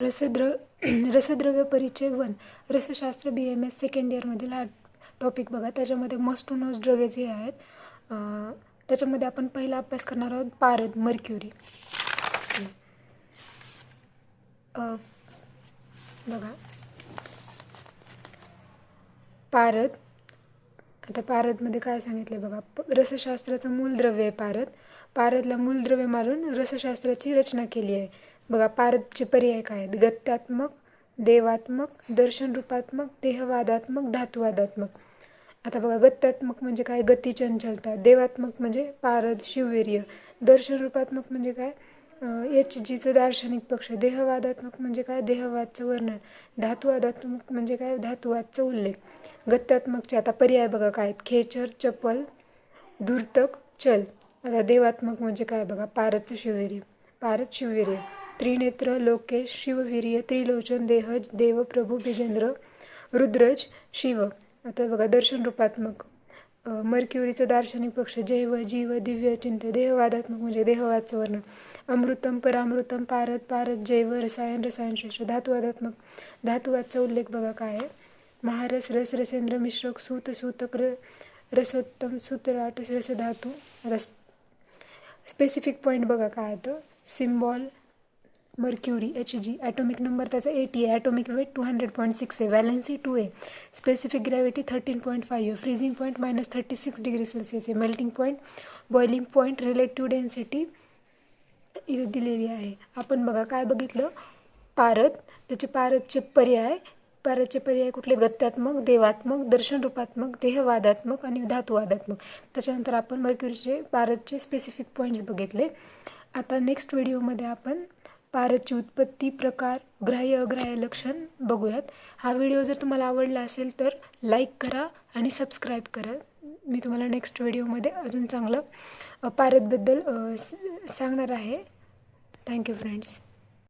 रसद्र रसद्रव्य परिचय वन रसशास्त्र B M S second इयरमधील हा टॉपिक बघा. त्याच्यामध्ये मस्ट टू नोज ड्रगे जे आहेत. त्याच्यामध्ये आपण पहिला अभ्यास करणार आहोत पारद मर्क्युरी. बघा. पारद आता पारदमध्ये काय सांगितलं बघा. रसशास्त्राचं मूलद्रव्य आहे पारद. पारदला मूलद्रव्य मारून रसशास्त्राची रचना केली आहे. बघा पारदचे पर्याय काय आहेत. गत्यात्मक देवात्मक दर्शनरूपात्मक देहवादात्मक धातुवादात्मक. आता बघा गत्यात्मक म्हणजे काय? गती चंचलता. देवात्मक म्हणजे पारद शिववीर्य. दर्शनरूपात्मक म्हणजे काय? एच जीचं दार्शनिक पक्ष. देहवादात्मक म्हणजे काय? देहवादचं वर्णन. धातुवादात्मक म्हणजे काय? धातुवादचा उल्लेख. गत्यात्मकचे आता पर्याय बघा काय आहेत. खेचर चपल धूर्तक चल. आता देवात्मक म्हणजे काय? बघा पारदचं शिववीर्य. पारद शिववीर्य. त्रिनेत्र लोकेश शिववीर्य त्रिलोचन देह देव प्रभू बिजेंद्र रुद्रज शिव. आता बघा दर्शन रूपात्मक. मर्क्युरीचं दार्शनिक पक्ष जैव जीव दिव्य चिंत्य देहवादात्मक म्हणजे देहवादचं वर्णन. अमृतम परामृतम पारद पारद जैव रसायन रसायन श्रेष्ठ धातुवादात्मक. धातुवादचा उल्लेख बघा काय आहे? महारस रस रसेंद्र मिश्रक सूत सूतक र रसोत्तम सूत्राट रसधातू रस. स्पेसिफिक पॉईंट बघा काय येतं symbol mercury H G atomic number त्याचा एटी आहे atomic weight two hundred point six आहे व्हॅलेन्सी टू आहे specific gravity thirteen point five आहे freezing point minus thirty six degree Celsius आहे melting point boiling point relative density दिलेली आहे. आपण बघा काय बघितलं? पारद त्याचे पारदचे पर्याय पारदचे पर्याय कुठले? गत्यात्मक देवात्मक दर्शनरूपात्मक देहवादात्मक आणि धातुवादात्मक. त्याच्यानंतर आपण मर्क्युरीचे पारदचे स्पेसिफिक पॉईंट्स बघितले. आता नेक्स्ट व्हिडिओमध्ये आपण पारची उत्पत्ती प्रकार ग्राह्य अग्राह्य लक्षण बघूयात. हा व्हिडिओ जर तुम्हाला आवडला असेल तर लाईक करा आणि सबस्क्राईब करा. मी तुम्हाला नेक्स्ट व्हिडिओमध्ये अजून चांगलं पारतबद्दल स- सांगणार आहे. Thank you friends.